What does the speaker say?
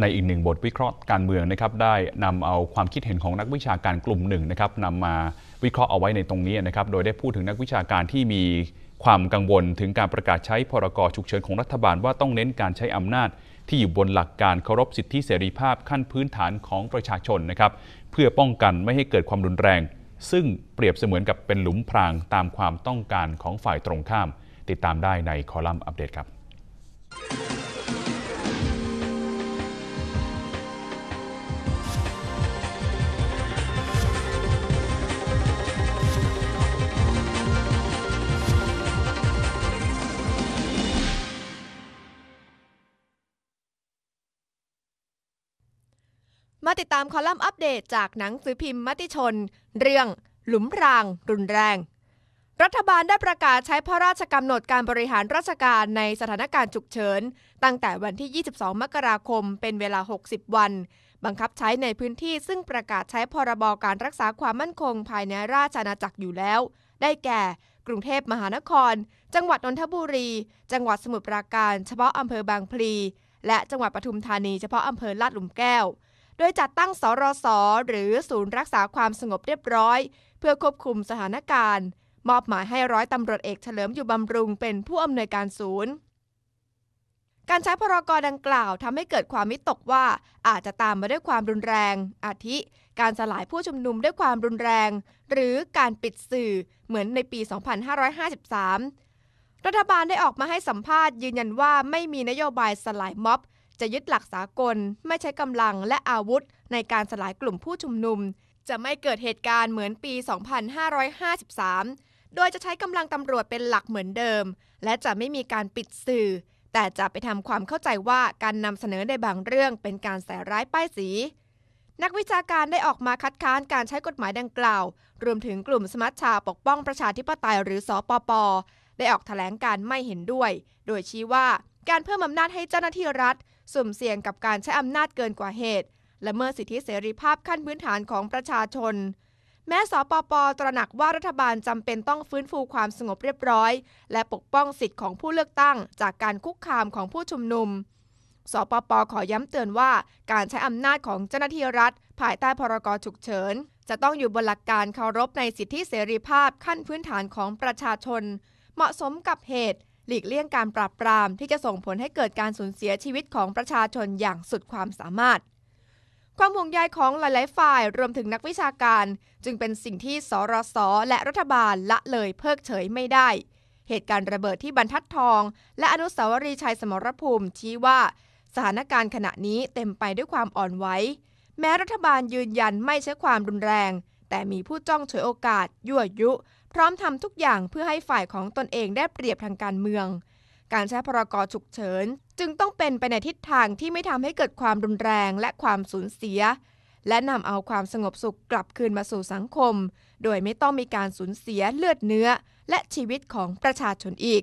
ในอีกหนึ่งบทวิเคราะห์การเมืองนะครับได้นำเอาความคิดเห็นของนักวิชาการกลุ่มหนึ่งนะครับนำมาวิเคราะห์เอาไว้ในตรงนี้นะครับ โดยได้พูดถึงนักวิชาการที่มีความกังวลถึงการประกาศใช้พรกฉุกเฉินของรัฐบาลว่าต้องเน้นการใช้อำนาจ ที่อยู่บนหลักการเคารพสิทธิเสรีภาพขั้นพื้นฐานของประชาชนนะครับ เพื่อป้องกันไม่ให้เกิดความรุนแรง ซึ่งเปรียบเสมือนกับเป็นหลุมพรางตามความต้องการของฝ่ายตรงข้าม ติดตามได้ในคอลัมน์อัปเดตครับ มาติดตามคอลัมน์อัปเดตจากหนังสือพิมพ์มติชน เรื่อง หลุมพราง รุนแรง รัฐบาลได้ประกาศใช้พระราชกำหนดการบริหารราชการในสถานการณ์ฉุกเฉิน ตั้งแต่วันที่ 22 มกราคม เป็นเวลา 60 วัน บังคับใช้ในพื้นที่ซึ่งประกาศใช้พรบการรักษาความมั่นคงภายในราชอาณาจักรอยู่แล้ว ได้แก่ กรุงเทพมหานคร จังหวัดนนทบุรี จังหวัดสมุทรปราการ เฉพาะอำเภอบางพลี และจังหวัดปทุมธานีเฉพาะอำเภอลาดหลุมแก้ว โดยจัดตั้งสรสหรือศูนย์รักษาความสงบเรียบร้อย เพื่อควบคุมสถานการณ์ มอบหมายให้ร้อยตำรวจเอกเฉลิมอยู่บำรุงเป็นผู้อำนวยการศูนย์ การใช้พรกรดังกล่าวทำให้เกิดความวิตกว่าอาจจะตามมาด้วยความรุนแรง อาทิ การสลายผู้ชุมนุมด้วยความรุนแรง หรือการปิดสื่อเหมือนในปี 2553 รัฐบาลได้ออกมาให้สัมภาษณ์ยืนยันว่าไม่มีนโยบายสลายม็อบ จะยึดหลักสากล ไม่ใช้กำลังและอาวุธ ในการสลายกลุ่มผู้ชุมนุม จะไม่เกิดเหตุการณ์เหมือนปี 2553 โดยจะใช้กำลังตำรวจเป็นหลักเหมือนเดิม และจะไม่มีการปิดสื่อ แต่จะไปทำความเข้าใจว่าการนำเสนอในบางเรื่องเป็นการใส่ร้ายป้ายสีนักวิชาการได้ออกมาคัดค้านการใช้กฎหมายดังกล่าว รวมถึงกลุ่มสมัชชาปกป้องประชาธิปไตยหรือสอปป ได้ออกถแถลงการไม่เห็นด้วย โดยชี้ว่าการเพิ่มอำนาจให้เจ้าหน้าที่รัฐ สุ่มเสี่ยงกับการใช้อำนาจเกินกว่าเหตุ และเมื่อสิทธิเสรีภาพขั้นพื้นฐานของประชาชน แม้สปปตระหนักว่ารัฐบาลจำเป็นต้องฟื้นฟูความสงบเรียบร้อย และปกป้องสิทธิของผู้เลือกตั้ง จากการคุกคามของผู้ชุมนุมสปปขอย้ำเตือนว่าการใช้อำนาจของเจ้าหน้าที่รัฐ ภายใต้พรกฉุกเฉิน จะต้องอยู่บนหลักการเคารพในสิทธิเสรีภาพขั้นพื้นฐานของประชาชน เหมาะสมกับเหตุ หลีกเลี่ยงการปราบปรามที่จะส่งผลให้เกิดการสูญเสียชีวิตของประชาชนอย่างสุดความสามารถ ความห่วงใยของหลาย ๆ ฝ่ายรวมถึงนักวิชาการ จึงเป็นสิ่งที่สรสและรัฐบาลละเลยเพิกเฉยไม่ได้ เหตุการณ์ระเบิดที่บรรทัดทอง และอนุสาวรีย์ชัยสมรภูมิชี้ว่า สถานการณ์ขณะนี้เต็มไปด้วยความอ่อนไหวแม้รัฐบาลยืนยันไม่ใช้ความรุนแรง แต่มีผู้จ้องฉวยโอกาส ยั่วยุ พร้อมทำทุกอย่างเพื่อให้ฝ่ายของตนเองได้เปรียบทางการเมือง การใช้พรกฉุกเฉิน จึงต้องเป็นไปในทิศทางที่ไม่ทำให้เกิดความรุนแรงและความสูญเสีย และนำเอาความสงบสุขกลับคืนมาสู่สังคม โดยไม่ต้องมีการสูญเสียเลือดเนื้อ และชีวิตของประชาชนอีก